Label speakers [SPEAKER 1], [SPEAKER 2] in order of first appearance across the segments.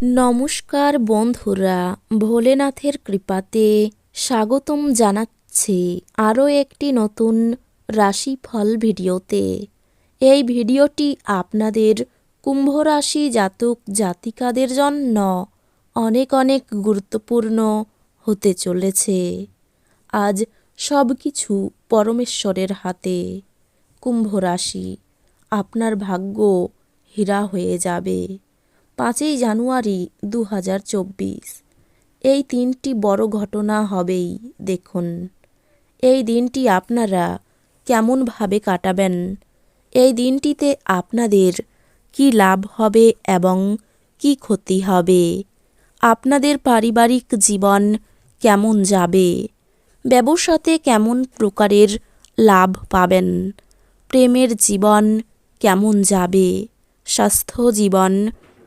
[SPEAKER 1] নমস্কার বন্ধুরা, ভোলেনাথের কৃপাতে স্বাগতম জানাচ্ছি আরও একটি নতুন রাশিফল ভিডিওতে। এই ভিডিওটি আপনাদের কুম্ভ রাশি জাতক জাতিকাদের জন্য অনেক অনেক গুরুত্বপূর্ণ হতে চলেছে। আজ সব কিছু পরমেশ্বরের হাতে। কুম্ভ রাশি আপনার ভাগ্য হীরা হয়ে যাবে। পাঁচই জানুয়ারি দু হাজার চব্বিশ। এই তিনটি বড় ঘটনা হবেই, দেখুন। এই দিনটি আপনারা কেমনভাবে কাটাবেন? এই দিনটিতে আপনাদের কি লাভ হবে এবং কি ক্ষতি হবে? আপনাদের পারিবারিক জীবন কেমন যাবে? ব্যবসাতে কেমন প্রকারের লাভ পাবেন? প্রেমের জীবন কেমন যাবে? স্বাস্থ্য জীবন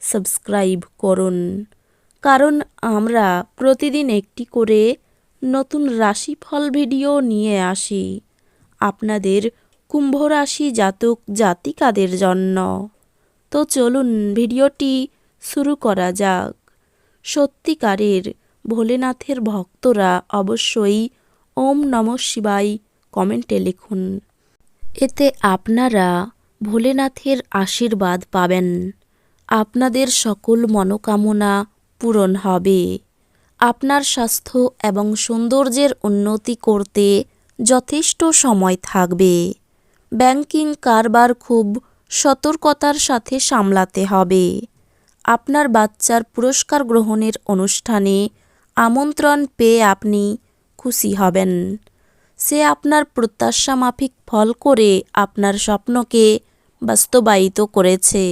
[SPEAKER 1] সাবস্ক্রাইব করুন। কারণ আমরা প্রতিদিন একটি করে নতুন রাশিফল ভিডিও নিয়ে আসি। আপনাদের কুম্ভ রাশি জাতক জাতিকাদের জন্য। তো চলুন ভিডিওটি শুরু করা যাক। সত্যিকারের ভোলেনাথের ভক্তরা অবশ্যই ওম নম শিবাই কমেন্টে লিখুন। এতে আপনারা ভোলেনাথের আশীর্বাদ পাবেন। আপনাদের সকল মনোকামনা পূরণ হবে। আপনার স্বাস্থ্য এবং সৌন্দর্যের উন্নতি করতে যথেষ্ট সময় থাকবে। ব্যাংকিং কারবার খুব সতর্কতার সাথে সামলাতে হবে। আপনার বাচ্চার পুরস্কার গ্রহণের অনুষ্ঠানে আমন্ত্রণ পেয়ে আপনি খুশি হবেন। সে আপনার প্রত্যাশা মাফিক ফল করে আপনার স্বপ্নকে বাস্তবায়িত করেছে।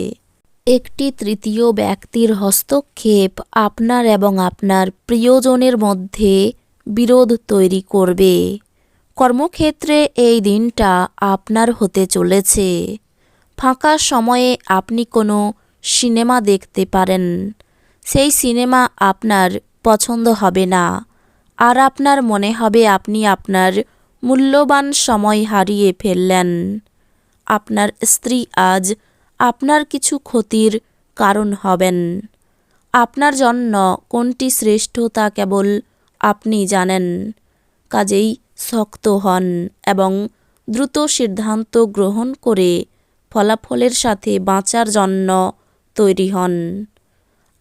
[SPEAKER 1] একটি তৃতীয় ব্যক্তির হস্তক্ষেপ আপনার এবং আপনার প্রিয়জনের মধ্যে বিরোধ তৈরি করবে। কর্মক্ষেত্রে এই দিনটা আপনার হতে চলেছে। ফাঁকা সময়ে আপনি কোনো সিনেমা দেখতে পারেন। সেই সিনেমা আপনার পছন্দ হবে না। আর আপনার মনে হবে আপনি আপনার মূল্যবান সময় হারিয়ে ফেললেন। আপনার স্ত্রী আজ আপনার কিছু ক্ষতির কারণ হবেন। আপনার জন্য কোনটি শ্রেষ্ঠ তা কেবল আপনি জানেন। কাজেই শক্ত হন এবং দ্রুত সিদ্ধান্ত গ্রহণ করে ফলাফলের সাথে বাঁচার জন্য তৈরি হন।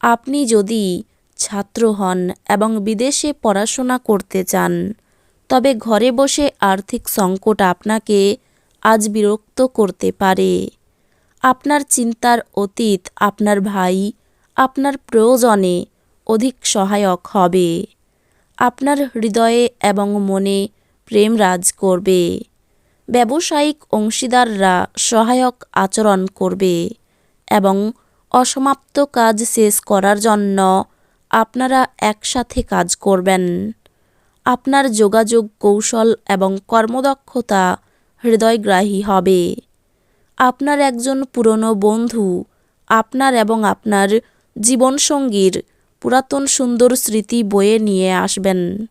[SPEAKER 1] আপনি যদি ছাত্র হন এবং বিদেশে পড়াশোনা করতে চান, তবে ঘরে বসে আর্থিক সংকট আপনাকে আজ বিরক্ত করতে পারে। আপনার চিন্তার অতীত আপনার ভাই, আপনার প্রয়োজনে অধিক সহায়ক হবে। আপনার হৃদয়ে এবং মনে প্রেম রাজ করবে। ব্যবসায়িক অংশীদাররা সহায়ক আচরণ করবে এবং অসমাপ্ত কাজ শেষ করার জন্য আপনারা একসাথে কাজ করবেন। আপনার যোগাযোগ কৌশল এবং কর্মদক্ষতা হৃদয়গ্রাহী হবে। আপনার একজন পুরনো বন্ধু, আপনার এবং আপনার জীবনসঙ্গীর পুরাতন সুন্দর স্মৃতি বয়ে নিয়ে আসবেন।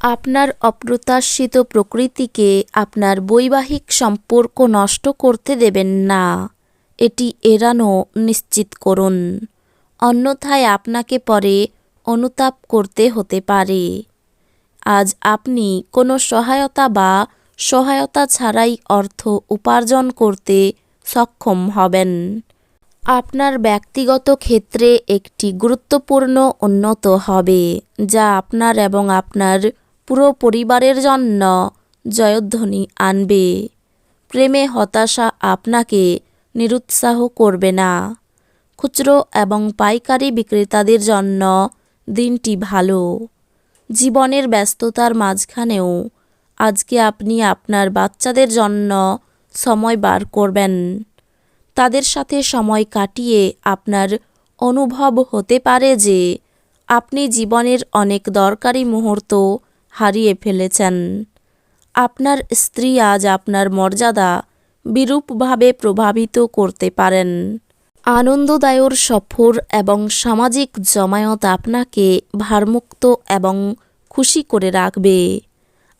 [SPEAKER 1] আপনার অপ্রত্যাশিত প্রকৃতিকে আপনার বৈবাহিক সম্পর্ক নষ্ট করতে দেবেন না। এটি এড়ানো নিশ্চিত করুন। অন্যথায় আপনাকে পরে অনুতাপ করতে হতে পারে। আজ আপনি কোনো সহায়তা বা সহায়তা ছাড়াই অর্থ উপার্জন করতে সক্ষম হবেন। আপনার ব্যক্তিগত ক্ষেত্রে একটি গুরুত্বপূর্ণ উন্নত হবে, যা আপনার এবং আপনার পুরো পরিবারের জন্য জয়ধ্বনি আনবে। প্রেমে হতাশা আপনাকে নিরুৎসাহ করবে না। খুচরো এবং পাইকারি বিক্রেতাদের জন্য দিনটি ভালো। জীবনের ব্যস্ততার মাঝখানেও আজকে আপনি আপনার বাচ্চাদের জন্য সময় বার করবেন। তাদের সাথে সময় কাটিয়ে আপনার অনুভব হতে পারে যে আপনি জীবনের অনেক দরকারি মুহূর্ত হারিয়ে ফেলেছেন। আপনার স্ত্রী আজ আপনার মর্যাদা বিরূপভাবে প্রভাবিত করতে পারেন। আনন্দদায়র সফর এবং সামাজিক জমায়েত আপনাকে ভারমুক্ত এবং খুশি করে রাখবে।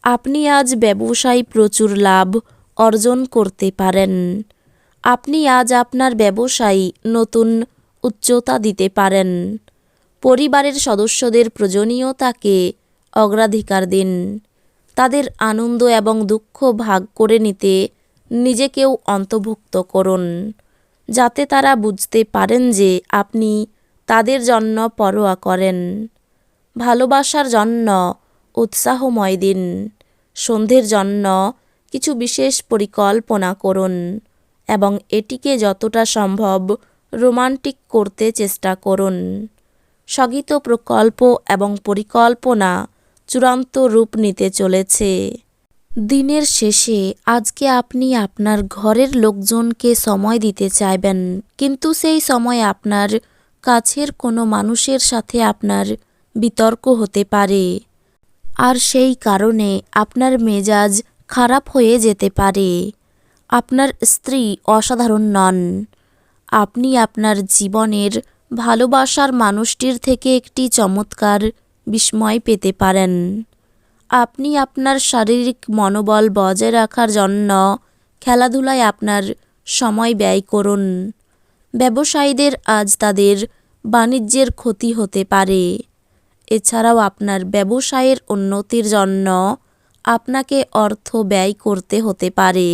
[SPEAKER 1] আপনি আজ ব্যবসায় প্রচুর লাভ অর্জন করতে পারেন। আপনি আজ আপনার ব্যবসায় নতুন উচ্চতা দিতে পারেন। পরিবারের সদস্যদের প্রয়োজনীয়তাকে অগ্রাধিকার দিন। তাদের আনন্দ এবং দুঃখ ভাগ করে নিতে নিজেকেও অন্তর্ভুক্ত করুন, যাতে তারা বুঝতে পারেন যে আপনি তাদের জন্য পরোয়া করেন। ভালোবাসার জন্য উৎসাহময় দিন। সন্ধ্যের জন্য কিছু বিশেষ পরিকল্পনা করুন এবং এটিকে যতটা সম্ভব রোমান্টিক করতে চেষ্টা করুন। স্থগিত প্রকল্প এবং পরিকল্পনা চূড়ান্ত রূপ নিতে চলেছে। দিনের শেষে আজকে আপনি আপনার ঘরের লোকজনকে সময় দিতে চাইবেন, কিন্তু সেই সময় আপনার কাছের কোনো মানুষের সাথে আপনার বিতর্ক হতে পারে। আর সেই কারণে আপনার মেজাজ খারাপ হয়ে যেতে পারে। আপনার স্ত্রী অসাধারণ নন। আপনি আপনার জীবনের ভালোবাসার মানুষটির থেকে একটি চমৎকার বিস্ময় পেতে পারেন। আপনি আপনার শারীরিক মনোবল বজায় রাখার জন্য খেলাধুলায় আপনার সময় ব্যয় করুন। ব্যবসায়ীদের আজ তাদের বাণিজ্যের ক্ষতি হতে পারে। এছাড়াও আপনার ব্যবসায়ের উন্নতির জন্য আপনাকে অর্থ ব্যয় করতে হতে পারে।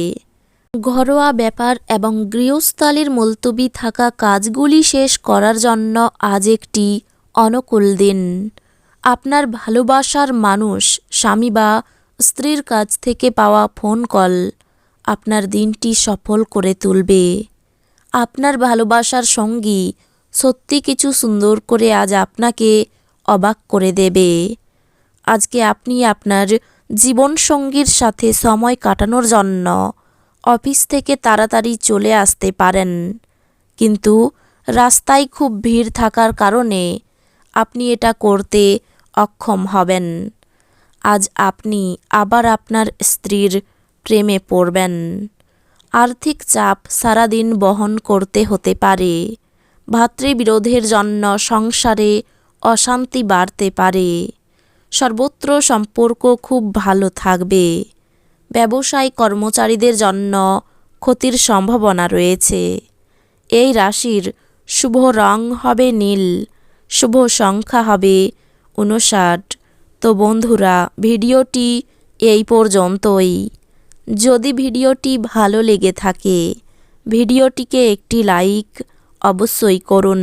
[SPEAKER 1] ঘরোয়া ব্যাপার এবং গৃহস্থালির মুলতবি থাকা কাজগুলি শেষ করার জন্য আজ একটি অনুকূল দিন। আপনার ভালোবাসার মানুষ, স্বামী বা স্ত্রীর কাছ থেকে পাওয়া ফোন কল আপনার দিনটি সফল করে তুলবে। আপনার ভালোবাসার সঙ্গী সত্যি কিছু সুন্দর করে আজ আপনাকে অবাক করে দেবে। আজকে আপনি আপনার জীবনসঙ্গীর সাথে সময় কাটানোর জন্য অফিস থেকে তাড়াতাড়ি চলে আসতে পারেন। কিন্তু রাস্তায় খুব ভিড় থাকার কারণে আপনি এটা করতে অক্ষম হবেন। আজ আপনি আবার আপনার স্ত্রীর প্রেমে পড়বেন। আর্থিক চাপ সারাদিন বহন করতে হতে পারে। ভাতৃবিরোধের জন্য সংসারে অশান্তি বাড়তে পারে। সর্বত্র সম্পর্ক খুব ভালো থাকবে। ব্যবসায় কর্মচারীদের জন্য ক্ষতির সম্ভাবনা রয়েছে। এই রাশির শুভ রং হবে নীল, শুভ সংখ্যা হবে উনষাট তো বন্ধুরা, ভিডিওটি এই পর্যন্তই। যদি ভিডিওটি ভালো লেগে থাকে, ভিডিওটিকে একটি লাইক অবশ্যই করুন।